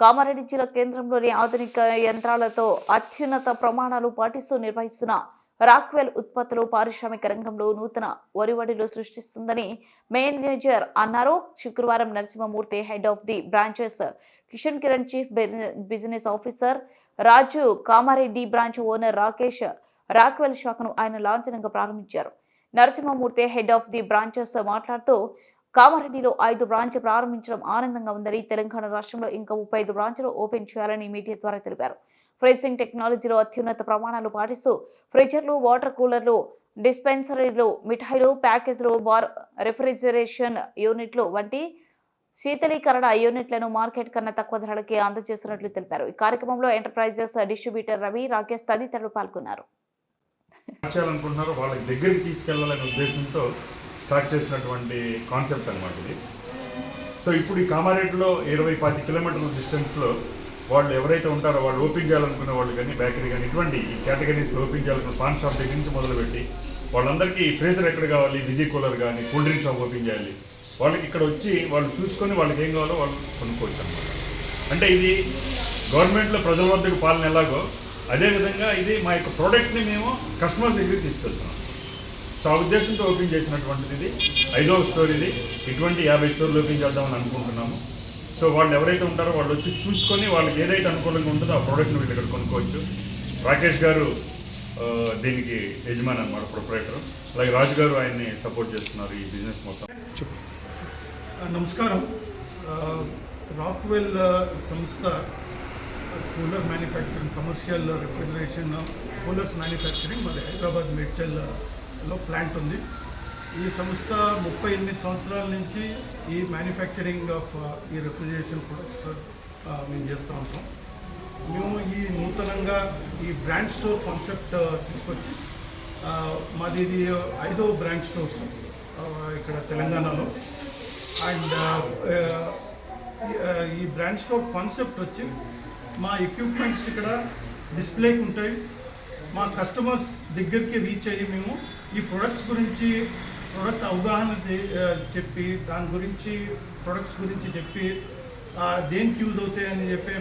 కామారెడ్డి జిల్లా కేంద్రంలోని ఆధునిక యంత్రాలతో అత్యున్నత ప్రమాణాలు పాటిస్తూ నిర్వహిస్తున్న రాక్వెల్ ఉత్పత్తులు పారిశ్రామిక రంగంలో నూతన ఒరివడిలు సృష్టిస్తుందని మేనేజర్ అన్నారు. శుక్రవారం Narasimhamurthy head of the branches Kishan Kiran chief business officer Raju Kamareddy branch owner Rakesh Rockwell శాఖను ఆయన లాంఛనంగా ప్రారంభించారు. Narasimhamurthy head of the branches మాట్లాడుతూ కామారెడ్డిలో ఐదు బ్రాంచ్ ప్రారంభించడం ఆనందంగా ఉందని తెలంగాణ రాష్ట్రంలో ఇంకా ముప్పై ఐదు బ్రాంచ్లు ఓపెన్ చేయాలని మీడియా ద్వారా తెలిపారు. ఫ్రీజింగ్ టెక్నాలజీలో అత్యున్నత ప్రమాణాలు పాటిస్తూ ఫ్రిడ్జర్లు వాటర్ కూలర్లు డిస్పెన్సరీలు మిఠాయిలు ప్యాకేజ్లు బార్ రెఫ్రిజరేషన్ యూనిట్లు వంటి శీతలీకరణ యూనిట్లను మార్కెట్ కన్నా తక్కువ ధరలకే అందజేస్తున్నట్లు తెలిపారు. ఈ కార్యక్రమంలో ఎంటర్ప్రైజెస్ డిస్ట్రిబ్యూటర్ రవి రాకేష్ తదితరులు పాల్గొన్నారు. వాళ్ళ దగ్గరికి తీసుకెళ్ళాలనే ఉద్దేశంతో స్టార్ట్ చేసినటువంటి కాన్సెప్ట్ అనమాట ఇది. సో ఇప్పుడు ఈ కామారెడ్డిలో ఇరవై పది కిలోమీటర్ల డిస్టెన్స్లో వాళ్ళు ఎవరైతే ఉంటారో వాళ్ళు ఓపెన్ చేయాలనుకునే వాళ్ళు కానీ బేకరీ కానీ ఇటువంటి ఈ కేటగిరీస్ ఓపెన్ చేయాలనుకున్న పాన్ షాప్ దగ్గర నుంచి మొదలుపెట్టి వాళ్ళందరికీ ఫ్రీజర్ ఎక్కడ కావాలి బిజీ కూలర్ కానీ కూల్ డ్రింక్ షాప్ ఓపెన్ చేయాలి. వాళ్ళకి ఇక్కడ వచ్చి వాళ్ళు చూసుకొని వాళ్ళకి ఏం కావాలో వాళ్ళు కొనుక్కోవచ్చు అనమాట అంటే ఇది గవర్నమెంట్లో ప్రజల వద్దకు పాలన ఎలాగో అదేవిధంగా ఇది మా యొక్క ప్రోడక్ట్ని మేము కస్టమర్స్ దగ్గరికి తీసుకెళ్తున్నాం. సో ఆ ఉద్దేశంతో ఓపెన్ చేసినటువంటిది. ఇది ఐదవ స్టోర్ ఇది ఇటువంటి యాభై స్టోర్లు ఓపెన్ చేద్దామని అనుకుంటున్నాము. సో వాళ్ళు ఎవరైతే ఉంటారో వాళ్ళు వచ్చి చూసుకొని వాళ్ళకి ఏదైతే అనుకూలంగా ఉంటుందో ఆ ప్రోడక్ట్ని వీళ్ళు ఇక్కడ కొనుక్కోవచ్చు. రాకేష్ గారు దీనికి యజమాని అనమాట ప్రొపరేటర్ అలాగే రాజు గారు ఆయన్ని సపోర్ట్ చేస్తున్నారు ఈ బిజినెస్ మొత్తం. నమస్కారం. రాక్వెల్ సంస్థ cooler manufacturing commercial refrigeration coolers manufacturing మరి హైదరాబాద్ లో ప్లాంట్ ఉంది. ఈ సంస్థ ముప్పై ఎనిమిది సంవత్సరాల నుంచి ఈ మ్యానుఫ్యాక్చరింగ్ ఆఫ్ uh, ఈ రిఫ్రిజరేషన్ ప్రొడక్ట్స్ uh, మేము చేస్తూ ఉంటాం. మేము ఈ నూతనంగా ఈ బ్రాండ్ స్టోర్ కాన్సెప్ట్ తీసుకొచ్చి uh, మాది ఇది ఐదో బ్రాండ్ స్టోర్స్ ఇక్కడ తెలంగాణలో. అండ్ ఈ బ్రాండ్ స్టోర్ కాన్సెప్ట్ వచ్చి మా ఎక్విప్మెంట్స్ ఇక్కడ డిస్ప్లేకి ఉంటాయి మా కస్టమర్స్ దగ్గరికి రీచ్ అయ్యి మేము ఈ ప్రొడక్ట్స్ గురించి ప్రొడక్ట్ అవగాహన చెప్పి దాని గురించి ప్రొడక్ట్స్ గురించి చెప్పి దేనికి యూజ్ అవుతాయి అని చెప్పే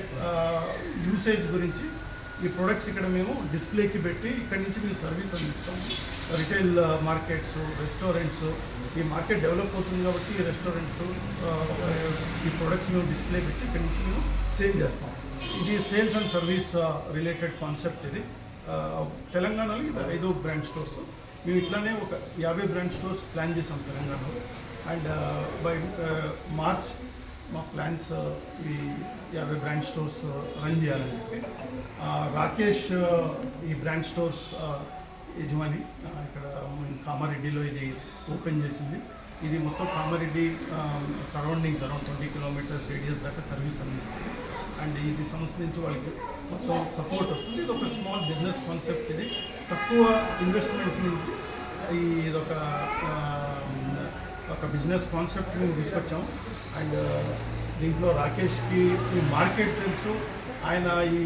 యూసేజ్ గురించి ఈ ప్రొడక్ట్స్ ఇక్కడ మేము డిస్ప్లేకి పెట్టి ఇక్కడ నుంచి మేము సర్వీస్ అందిస్తాం. రిటైల్ మార్కెట్స్ రెస్టారెంట్స్ ఈ మార్కెట్ డెవలప్ అవుతుంది కాబట్టి ఈ రెస్టారెంట్స్ ఈ ప్రొడక్ట్స్ మేము డిస్ప్లే పెట్టి ఇక్కడ నుంచి మేము సేల్ చేస్తాం. ఇది sales and service related concept ఇది. తెలంగాణలో ఇది ఐదో బ్రాండ్ స్టోర్స్ మేము ఇట్లానే ఒక యాభై బ్రాండ్ స్టోర్స్ ప్లాన్ చేసాం తెలంగాణలో. And uh, by March uh, మా ప్లాన్స్ uh, ఈ యాభై బ్రాండ్ స్టోర్స్ రన్ చేయాలని చెప్పి. రాకేష్ ఈ బ్రాండ్ స్టోర్స్ యజమాని ఇక్కడ కామారెడ్డిలో ఇది ఓపెన్ చేసింది. ఇది మొత్తం Kamareddy surroundings around twenty kilometres radius దాకా సర్వీస్ అందిస్తుంది. అండ్ ఇది సంస్థ నుంచి వాళ్ళకి మొత్తం సపోర్ట్ వస్తుంది. ఇది ఒక స్మాల్ బిజినెస్ కాన్సెప్ట్ ఇది. తక్కువ ఇన్వెస్ట్మెంట్ నుంచి ఇదొక ఒక బిజినెస్ కాన్సెప్ట్ మేము తీసుకొచ్చాము. అండ్ దీంట్లో రాకేష్కి ఈ మార్కెట్ తెలుసు. ఆయన ఈ